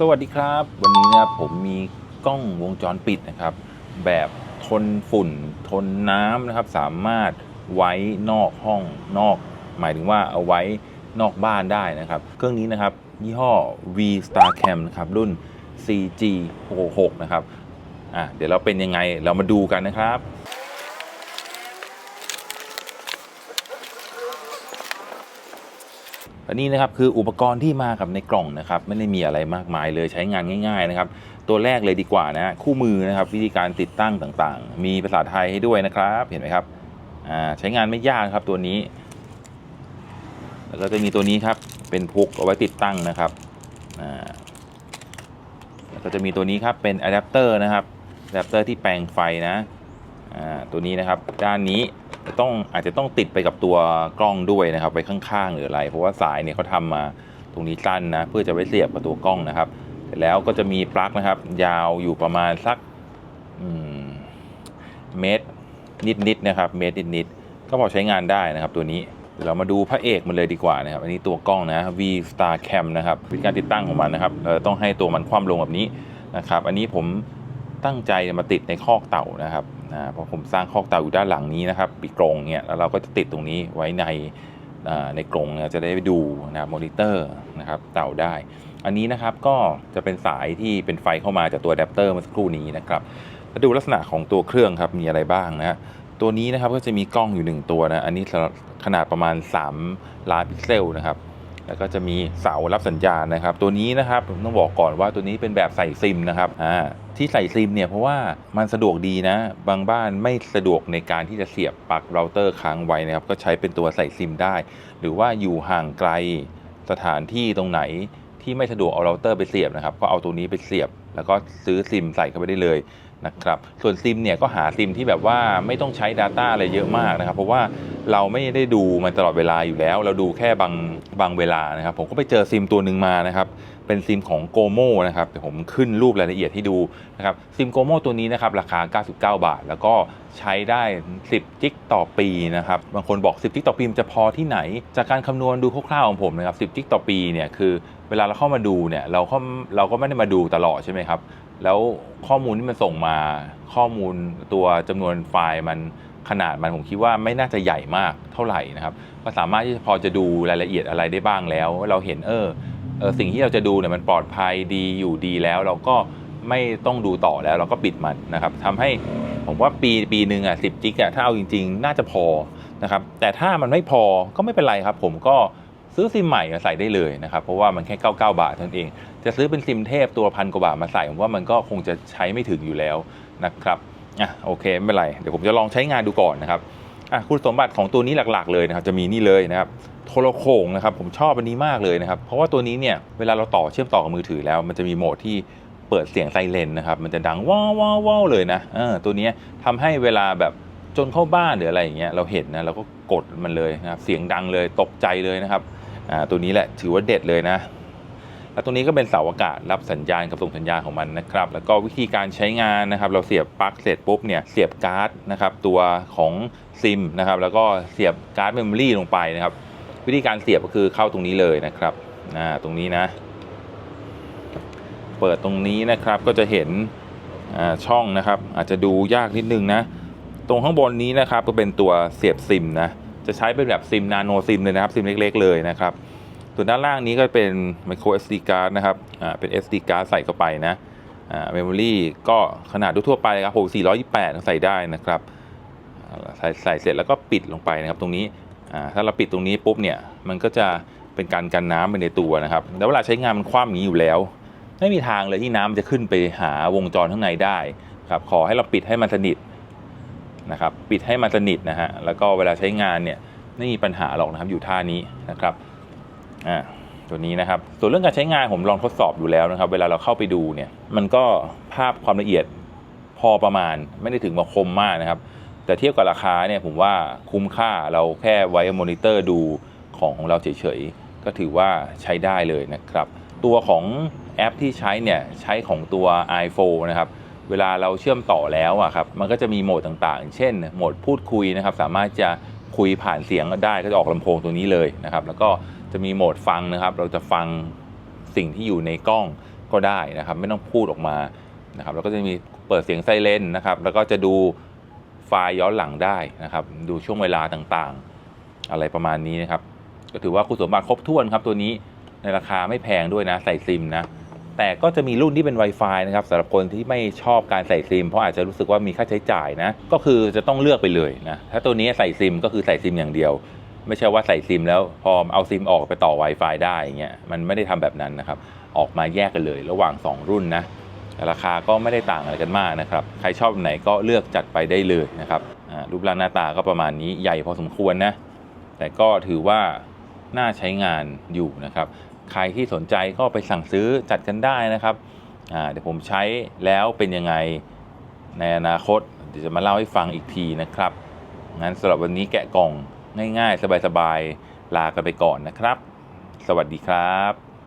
สวัสดีครับ วันนี้นะครับผมมีกล้องวงจรปิดนะครับ แบบทนฝุ่นทนน้ำนะครับ สามารถไว้นอกห้องนอก หมายถึงว่าเอาไว้นอกบ้านได้นะครับ เครื่องนี้นะครับ ยี่ห้อ V Star Cam นะครับ รุ่น CG 66 นะครับอะเดี๋ยวเราเป็นยังไงเรามาดูกันนะครับ และนี่นะครับคืออุปกรณ์ที่มากับในกล่องนะครับไม่ได้มีอะไรมากมายเลยใช้งานง่าย ๆนะครับ ตัวแรกเลยดีกว่านะคู่มือนะครับวิธีการติดตั้งต่างๆ มีภาษาไทยให้ด้วยนะครับเห็นไหมครับใช้งานไม่ยากครับตัวนี้ แล้วก็จะมีตัวนี้ครับเป็นพุกเอาไว้ติดตั้งนะครับแล้วก็จะมีตัวนี้ครับเป็นอะแดปเตอร์นะครับอะแดปเตอร์ที่แปลงไฟนะตัวนี้นะครับด้านนี้ ต้องอาจจะต้องติดไปกับตัวกล้องด้วยนะครับไว้ข้างๆหรืออะไร เพราะว่าสายเนี่ยเขาทำมาตรงนี้สั้นนะเพื่อจะไว้เสียบกับตัวกล้องนะครับเสร็จแล้วก็จะมีปลั๊กนะครับ ยาวอยู่ประมาณสักเมตรนิดๆนะครับ เมตรนิดๆก็พอใช้งานได้นะครับตัวนี้เดี๋ยวเรามาดูพระเอกมันเลยดีกว่านะครับ อันนี้ตัวกล้องนะ V Star Cam นะครับวิธีการติดตั้งของมันนะครับเราต้องให้ตัวมันคว่ำลงแบบนี้นะครับ อันนี้ผม ตั้งใจมาติดในคอกเต่านะครับเพราะผมสร้างคอกเต่าอยู่ด้านหลังนี้นะครับปีกรงเนี่ยแล้วเราก็จะติดตรงนี้ไว้ในในกรงจะได้ดูนะครับมอนิเตอร์นะครับเต่าได้ อันนี้นะครับก็จะเป็นสายที่เป็นไฟเข้ามาจากตัวอะแดปเตอร์เมื่อสักครู่นี้นะครับมาดูลักษณะของตัวเครื่องครับมีอะไรบ้างนะฮะตัวนี้นะครับก็จะมีกล้องอยู่ 1 ตัวนะอันนี้ขนาดประมาณ 3 ล้านพิกเซลนะครับ แล้วก็จะมีเสารับสัญญาณนะครับ ตัวนี้นะครับผมต้องบอกก่อนว่าตัวนี้เป็นแบบใส่ซิมนะครับอ่าที่ใส่ซิมเนี่ยเพราะว่ามันสะดวกดีนะ บางบ้านไม่สะดวกในการที่จะเสียบปลั๊กเราเตอร์ค้างไว้นะครับ ก็ใช้เป็นตัวใส่ซิมได้ หรือว่าอยู่ห่างไกลสถานที่ตรงไหนที่ไม่สะดวกเอาเราเตอร์ไปเสียบนะครับ ก็เอาตัวนี้ไปเสียบ แล้วก็ซื้อซิมใส่เข้าไปได้เลย นะครับส่วนซิมเนี่ยก็หาซิมที่แบบว่าไม่ต้องใช้ Data อะไรเยอะมากนะครับเพราะว่าเราไม่ได้ดูมันตลอดเวลาอยู่แล้ว เราดูแค่บางบางเวลานะครับผมก็ไปเจอซิมตัวหนึ่งมานะครับเป็นซิมของโกโมนะครับเดี๋ยวผมขึ้นรูปรายละเอียดให้ดูนะครับซิมโกโมตัวนี้นะครับราคา 99 บาท แล้วก็ใช้ได้ 10 จิกต่อปีนะครับบางคนบอก 10 จิกต่อปีมันจะพอที่ไหน จากการคำนวณดูคร่าวๆของผมนะครับ 10 จิกต่อปีเนี่ยคือเวลาเราเข้ามาดูเนี่ยเราก็เราก็ไม่ได้มาดูตลอดใช่ไหมครับ แล้วข้อมูลที่มันส่งมาข้อมูลตัวจำนวนไฟล์มันขนาดมันผมคิดว่าไม่น่าจะใหญ่มากเท่าไหร่นะครับก็สามารถที่พอจะดูรายละเอียดอะไรได้บ้างแล้ว เราเห็นเออเออสิ่งที่เราจะดูเนี่ยมันปลอดภัยดีอยู่ดีแล้ว เราก็ไม่ต้องดูต่อแล้วเราก็ปิดมันนะครับทำให้ผมว่าปีปีหนึ่งอะสิบจิกอะถ้าเอาจริง ๆ น่าจะพอนะครับแต่ถ้ามันไม่พอก็ไม่เป็นไรครับ ผมก็ ซื้อซิมใหม่ใส่ได้เลยนะครับ เพราะว่ามันแค่ 99 บาทเท่านั้นเอง จะซื้อเป็นซิมเทพตัวพันกว่าบาทมาใส่ผมว่ามันก็คงจะใช้ไม่ถึงอยู่แล้วนะครับอะโอเคไม่เป็นไร เดี๋ยวผมจะลองใช้งานดูก่อนนะครับอะคุณสมบัติของตัวนี้หลักๆเลยนะครับจะมีนี่เลยนะครับโทรโขงนะครับผมชอบอันนี้มากเลยนะครับเพราะว่าตัวนี้เนี่ยเวลาเราต่อเชื่อมต่อกับมือถือแล้ว มันจะมีโหมดที่เปิดเสียงไซเรนนะครับมันจะดังว้าวว้าววาวเลยนะเออตัวนี้ยทำให้เวลาแบบจนเข้าบ้านหรืออะไรอย่างเงี้ยเราเห็นนะเราก็กดมันเลยนะครับเสียงดังเลยตกใจเลยนะครับ อ่าตัวนี้แหละถือว่าเด็ดเลยนะ แล้วตรงนี้ก็เป็นเสาอากาศรับสัญญาณกับส่งสัญญาณของมันนะครับ แล้วก็วิธีการใช้งานนะครับ เราเสียบปลั๊กเสร็จปุ๊บเนี่ยเสียบการ์ดนะครับตัวของซิมนะครับ แล้วก็เสียบการ์ดเมมโมรี่ลงไปนะครับ วิธีการเสียบก็คือเข้าตรงนี้เลยนะครับอ่าตรงนี้นะ เปิดตรงนี้นะครับก็จะเห็นอ่าช่องนะครับอาจจะดูยากนิดนึงนะ ตรงข้างบนนี้นะครับก็เป็นตัวเสียบซิมนะ จะใช้เป็นแบบซิมนาโนซิมเลยนะครับซิมเล็ก ๆ เลยนะครับส่วนด้านล่างนี้ก็เป็น micro SD card นะครับอ่าเป็น SD card ใส่เข้าไปนะอ่า memory ก็ขนาดทั่วไปครับผม428 ใส่ได้นะครับใส่ใส่เสร็จแล้วก็ปิดลงไปนะครับ ตรงนี้อ่าถ้าเราปิดตรงนี้ปุ๊บเนี่ยมันก็จะเป็นการกันน้ำไปในตัวนะครับ แล้วเวลาใช้งานมันคว่ำอย่างนี้อยู่แล้ว ไม่มีทางเลยที่น้ำจะขึ้นไปหาวงจรข้างในได้ครับขอให้เราปิดให้มันสนิท นะครับปิดให้มันสนิทนะฮะแล้วก็เวลาใช้งานเนี่ยไม่มีปัญหาหรอกนะครับอยู่ท่านี้นะครับอ่าตัวนี้นะครับส่วนเรื่องการใช้งานผมลองทดสอบอยู่แล้วนะครับ เวลาเราเข้าไปดูเนี่ยมันก็ภาพความละเอียดพอประมาณไม่ได้ถึงว่าคมมากนะครับ แต่เทียบกับราคาเนี่ยผมว่าคุ้มค่าเราแค่ไว้มอนิเตอร์ดูของของเราเฉยๆ ก็ถือว่าใช้ได้เลยนะครับ ตัวของแอปที่ใช้เนี่ยใช้ของตัว iPhone นะครับ เวลาเราเชื่อมต่อแล้วอะครับมันก็จะมีโหมดต่างๆ เช่น โหมดพูดคุยนะครับสามารถจะคุยผ่านเสียงได้ก็จะออกลำโพงตัวนี้เลยนะครับแล้วก็จะมีโหมดฟังนะครับ เราจะฟังสิ่งที่อยู่ในกล้องก็ได้นะครับ ไม่ต้องพูดออกมานะครับแล้วก็จะมีเปิดเสียงไซเรนนะครับแล้วก็จะดูไฟล์ย้อนหลังได้นะครับ ดูช่วงเวลาต่างๆ อะไรประมาณนี้นะครับก็ถือว่าคุณสมบัติครบถ้วนครับตัวนี้ในราคาไม่แพงด้วยนะใส่ซิมนะ แต่ก็จะมีรุ่นที่เป็น Wi-Fi นะครับสำหรับคนที่ไม่ชอบการใส่ซิม เพราะอาจจะรู้สึกว่ามีค่าใช้จ่ายนะ ก็คือจะต้องเลือกไปเลยนะ ถ้าตัวนี้ใส่ซิมก็คือใส่ซิมอย่างเดียว ไม่ใช่ว่าใส่ซิมแล้วพอเอาซิมออกไปต่อ Wi-Fi ได้อย่างเงี้ย มันไม่ได้ทำแบบนั้นนะครับ ออกมาแยกกันเลย ระหว่าง 2 รุ่นนะแต่ราคาก็ไม่ได้ต่างอะไรกันมากนะครับ ใครชอบไหนก็เลือกจัดไปได้เลยนะครับรูปร่างหน้าตาก็ประมาณนี้ ใหญ่พอสมควรนะ แต่ก็ถือว่าน่าใช้งานอยู่นะครับ ใครที่สนใจก็ไปสั่งซื้อจัดกันได้นะครับเดี๋ยวผมใช้แล้วเป็นยังไงในอนาคตเดี๋ยวจะมาเล่าให้ฟังอีกทีนะครับ งั้นสำหรับวันนี้แกะกล่องง่ายๆ สบายๆ ลากันไปก่อนนะครับ สวัสดีครับ